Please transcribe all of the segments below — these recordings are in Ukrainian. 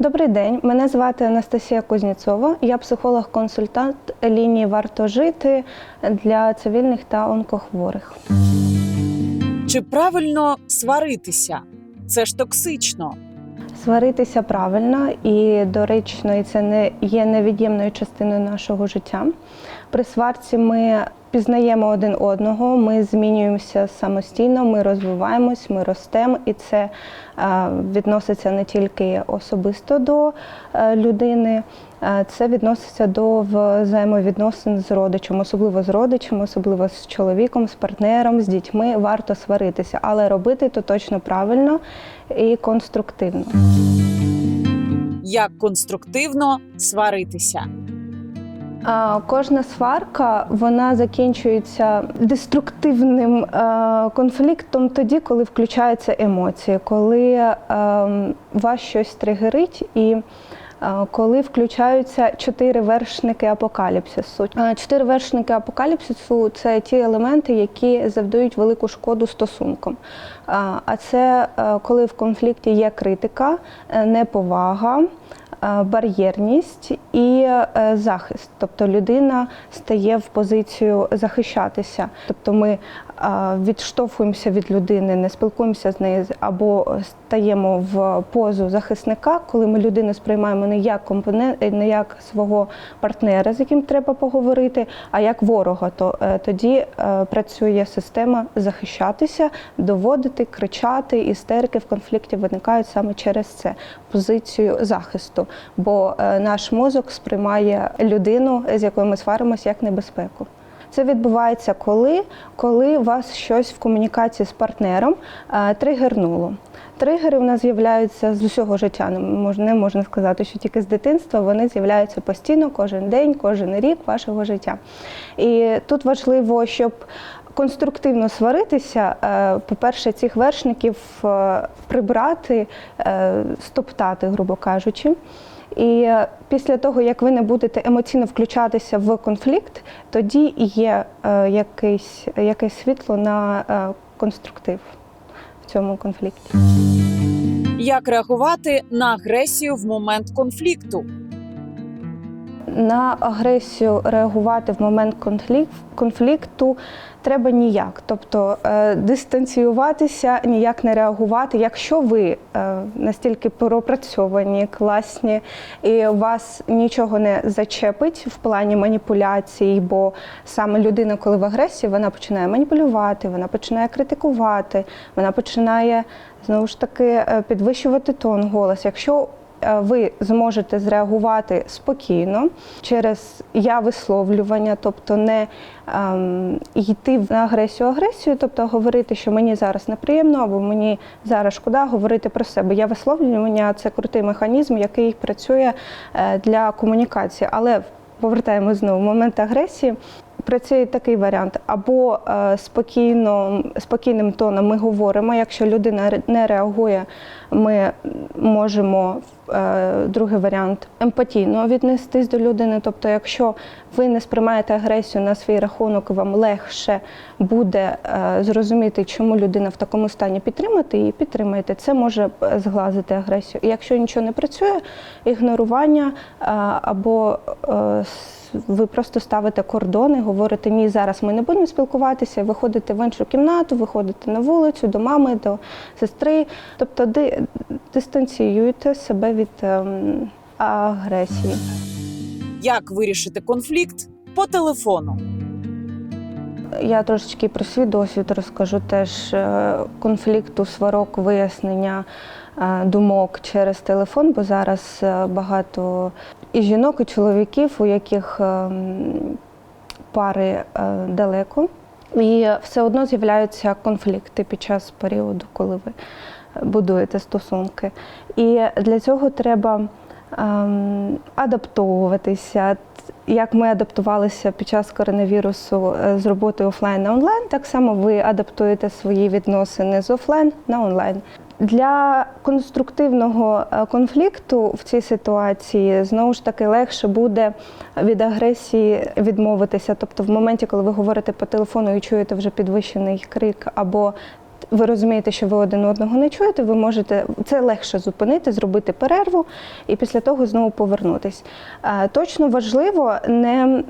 Добрий день, мене звати Анастасія Кузнєцова. Я психолог-консультант лінії Варто жити для цивільних та онкохворих. Чи правильно сваритися? Це ж токсично. Сваритися правильно і доречно, і це не є невід'ємною частиною нашого життя. При сварці ми пізнаємо один одного, ми змінюємося самостійно, ми розвиваємось, ми ростемо, і це е, відноситься не тільки особисто до е, людини, е, це відноситься до взаємовідносин з родичем, особливо з родичем, особливо з чоловіком, з партнером, з дітьми. Варто сваритися, але робити то точно правильно і конструктивно. Як конструктивно сваритися? Кожна сварка вона закінчується деструктивним е, конфліктом тоді, коли включаються емоції, коли е, вас щось тригерить і. е, Коли включаються чотири вершники апокаліпсису. Чотири вершники апокаліпсису це ті елементи, які завдають велику шкоду стосункам. А це коли в конфлікті є критика, неповага, бар'єрність і е, захист. Тобто людина стає в позицію захищатися. Тобто ми е, відштовхуємося від людини, не спілкуємося з нею або стаємо в позу захисника, коли ми людину сприймаємо не як компонент, не як свого партнера, з яким треба поговорити, а як ворога. То е, тоді е, працює система захищатися, доводити, кричати, істерики в конфлікті виникають саме через це позицію захисту. Бо е, наш мозок сприймає людину, з якою ми сваримося, як небезпеку. Це відбувається коли, коли вас щось в комунікації з партнером е, тригернуло. Тригери в нас з'являються з усього життя. Можна, не можна сказати, що тільки з дитинства вони з'являються постійно, кожен день, кожен рік вашого життя. І тут важливо, щоб конструктивно сваритися, е, по-перше, цих вершників е, прибрати, е, стоптати, грубо кажучи. І після того, як ви не будете емоційно включатися в конфлікт, тоді є якесь, якесь світло на конструктив в цьому конфлікті. Як реагувати на агресію в момент конфлікту? На агресію реагувати в момент конфлікту треба ніяк. Тобто е, дистанціюватися, ніяк не реагувати. Якщо ви е, настільки пропрацьовані, класні, і вас нічого не зачепить в плані маніпуляцій, бо саме людина, коли в агресії, вона починає маніпулювати, вона починає критикувати, вона починає знову ж таки е, підвищувати тон голос. Якщо ви зможете зреагувати спокійно через я висловлювання, тобто не ем, йти на агресію агресію, тобто говорити, що мені зараз неприємно або мені зараз шкода говорити про себе. Я висловлювання це крутий механізм, який працює е, для комунікації. Але повертаємо знову момент агресії. Працює такий варіант: або е, спокійно, спокійним тоном ми говоримо. Якщо людина не реагує, ми можемо е, другий варіант емпатійно віднестись до людини. Тобто, якщо ви не сприймаєте агресію на свій рахунок, вам легше буде е, зрозуміти, чому людина в такому стані підтримати її, підтримайте. Це може зглазити агресію. І якщо нічого не працює, ігнорування або ви просто ставите кордони, говорите ні, зараз ми не будемо спілкуватися, виходите в іншу кімнату, виходите на вулицю до мами, до сестри. Тобто ди- дистанціюєте себе від ем, агресії. Як вирішити конфлікт по телефону? Я трошечки про свій досвід розкажу теж е, конфлікту, сварок, вияснення е, думок через телефон, бо зараз е, багато і жінок, і чоловіків, у яких ем, пари далеко. І все одно з'являються конфлікти під час періоду, коли ви будуєте стосунки. І для цього треба ем, адаптовуватися. Як ми адаптувалися під час коронавірусу е, з роботи офлайн на онлайн, так само ви адаптуєте свої відносини з офлайн на онлайн. Для конструктивного е, конфлікту в цій ситуації знову ж таки легше буде від агресії відмовитися. Тобто, в моменті, коли ви говорите по телефону і чуєте вже підвищений крик або ви розумієте, що ви один одного не чуєте, ви можете це легше зупинити, зробити перерву і після того знову повернутись. Е, Точно важливо не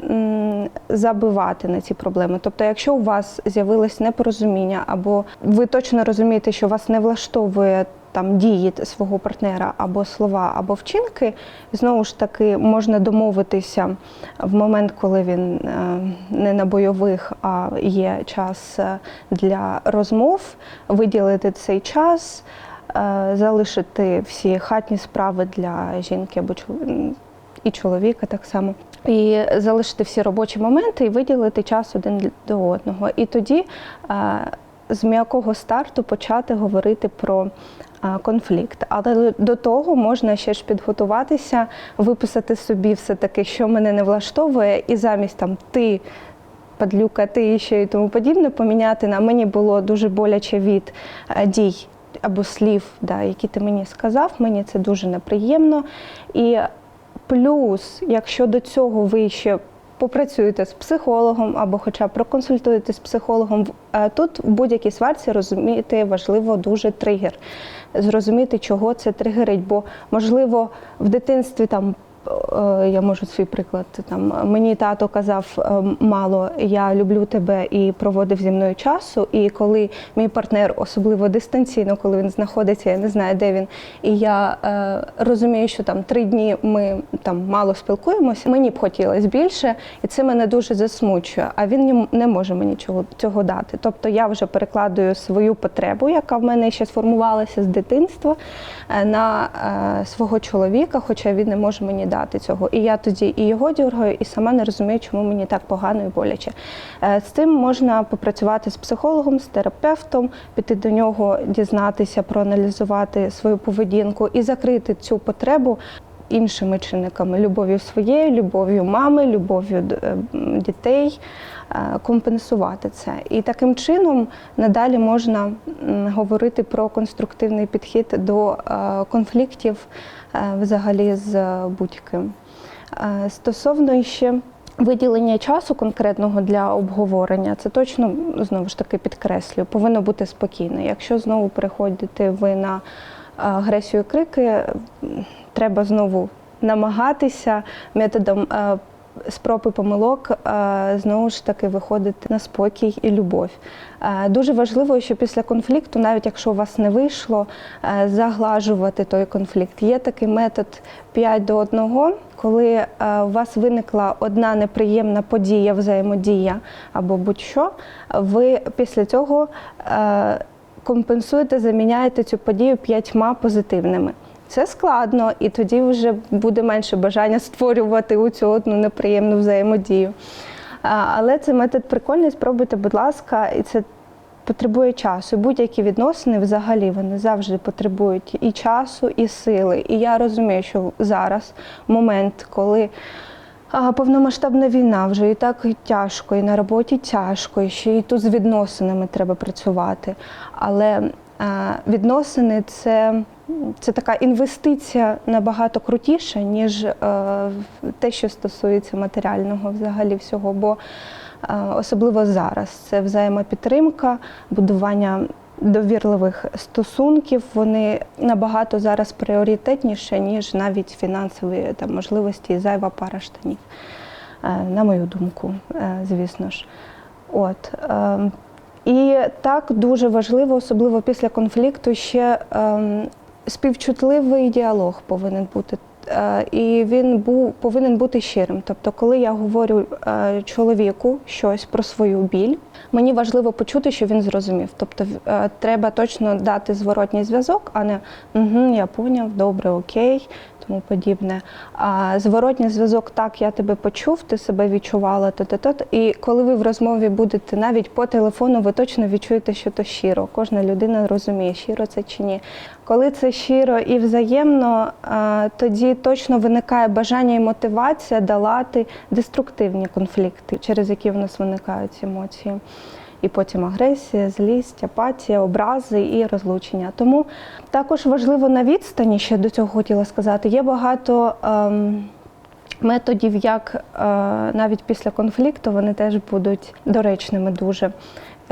забивати на ці проблеми. Тобто, якщо у вас з'явилось непорозуміння, або ви точно розумієте, що вас не влаштовує там дії свого партнера або слова, або вчинки, знову ж таки можна домовитися в момент, коли він е, не на бойових, а є час е, для розмов, виділити цей час, е, залишити всі хатні справи для жінки або і чоловіка так само. І залишити всі робочі моменти і виділити час один до одного. І тоді з м'якого старту почати говорити про конфлікт. Але до того можна ще ж підготуватися, виписати собі все таки, що мене не влаштовує, і замість там ти. Падлюка, ти і ще і тому подібне поміняти на мені було дуже боляче від е, дій або слів, да, які ти мені сказав. Мені це дуже неприємно. І плюс, якщо до цього ви ще попрацюєте з психологом або хоча б проконсультуєте з психологом, е, тут в будь-якій сварці розуміти важливо дуже тригер. Зрозуміти, чого це тригерить, бо можливо в дитинстві там. Е, Я можу свій приклад. Там мені тато казав е, мало, я люблю тебе і проводив зі мною часу. І коли мій партнер, особливо дистанційно, коли він знаходиться, я не знаю, де він, і я е, розумію, що там три дні ми там мало спілкуємося. Мені б хотілося більше, і це мене дуже засмучує. А він не може мені цього, цього дати. Тобто я вже перекладую свою потребу, яка в мене ще сформувалася з дитинства, е, на е, свого чоловіка, хоча він не може мені дати цього. І я тоді і його дергаю, і сама не розумію, чому мені так погано і боляче. Е, З цим можна попрацювати з психологом, з терапевтом, піти до нього, дізнатися, проаналізувати свою поведінку і закрити цю потребу. Іншими чинниками любов'ю своєю, любов'ю мами, любов'ю е, дітей, е, компенсувати це. І таким чином надалі можна говорити про конструктивний підхід до е, конфліктів взагалі з будь-ким. Стосовно ще виділення часу конкретного для обговорення, це точно знову ж таки підкреслюю, повинно бути спокійно. Якщо знову переходите ви на агресію крики, треба знову намагатися методом. е, Спроб і помилок е, знову ж таки виходити на спокій і любов. Е, Дуже важливо, що після конфлікту, навіть якщо у вас не вийшло, заглажувати той конфлікт. Є такий метод 5 до 1, коли у вас виникла одна неприємна подія, взаємодія або будь-що, ви після цього компенсуєте, заміняєте цю подію п'ятьма позитивними. Це складно, і тоді вже буде менше бажання створювати у цю одну неприємну взаємодію. Але це метод прикольний, спробуйте, будь ласка, і це потребує часу. Будь-які відносини взагалі вони завжди потребують і часу, і сили. І я розумію, що зараз момент, коли повномасштабна війна вже і так тяжко, і на роботі тяжко, і ще і тут з відносинами треба працювати. Але відносини це, це така інвестиція набагато крутіша, ніж е, те, що стосується матеріального взагалі всього. Бо особливо зараз це взаємопідтримка, будування довірливих стосунків. Вони набагато зараз пріоритетніше, ніж навіть фінансові там, можливості і зайва пара штанів, е, на мою думку, е, звісно ж. От. е, І так дуже важливо, особливо після конфлікту, ще ем, співчутливий діалог повинен бути. Е, І він був повинен бути щирим. Тобто, коли я говорю чоловіку щось про свою біль, мені важливо почути, що він зрозумів. Тобто, е, треба точно дати зворотній зв'язок, а не угу, я поняв, добре, окей, тому подібне. А зворотній зв'язок, так, я тебе почув, ти себе відчувала, то то то І коли ви в розмові будете навіть по телефону, ви точно відчуєте, що то щиро. Кожна людина розуміє, щиро це чи ні. Коли це щиро і взаємно, тоді точно виникає бажання і мотивація долати деструктивні конфлікти, через які в нас виникають емоції. І потім агресія, злість, апатія, образи і розлучення. Тому також важливо на відстані, ще до цього хотіла сказати, є багато. Ем, Методів, як е, навіть після конфлікту, вони теж будуть доречними дуже.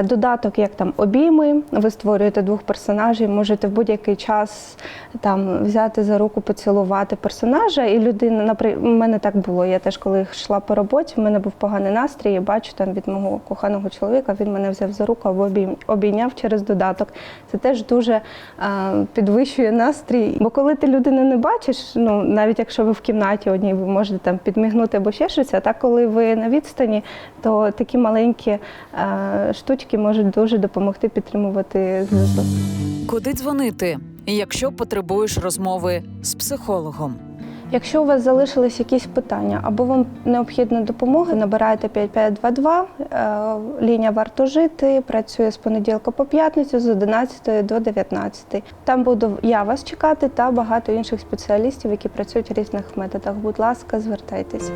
Додаток, як там обійми. Ви створюєте двох персонажів, можете в будь-який час там взяти за руку, поцілувати персонажа. І людина, наприклад, у мене так було. Я теж коли йшла по роботі, в мене був поганий настрій. Я бачу там від мого коханого чоловіка. Він мене взяв за руку або обійняв через додаток. Це теж дуже е, підвищує настрій. Бо коли ти людину не бачиш, ну навіть якщо ви в кімнаті одній, ви можете там підмігнути або ще щось. А так, коли ви на відстані, то такі маленькі е, штучки можуть дуже допомогти підтримувати зв'язок. Куди дзвонити, якщо потребуєш розмови з психологом? Якщо у вас залишились якісь питання або вам необхідна допомога, набирайте 5522, е, лінія варто жити, працює з понеділка по п'ятницю з 11 до 19. Там буду я вас чекати та багато інших спеціалістів, які працюють в різних методах. Будь ласка, звертайтеся.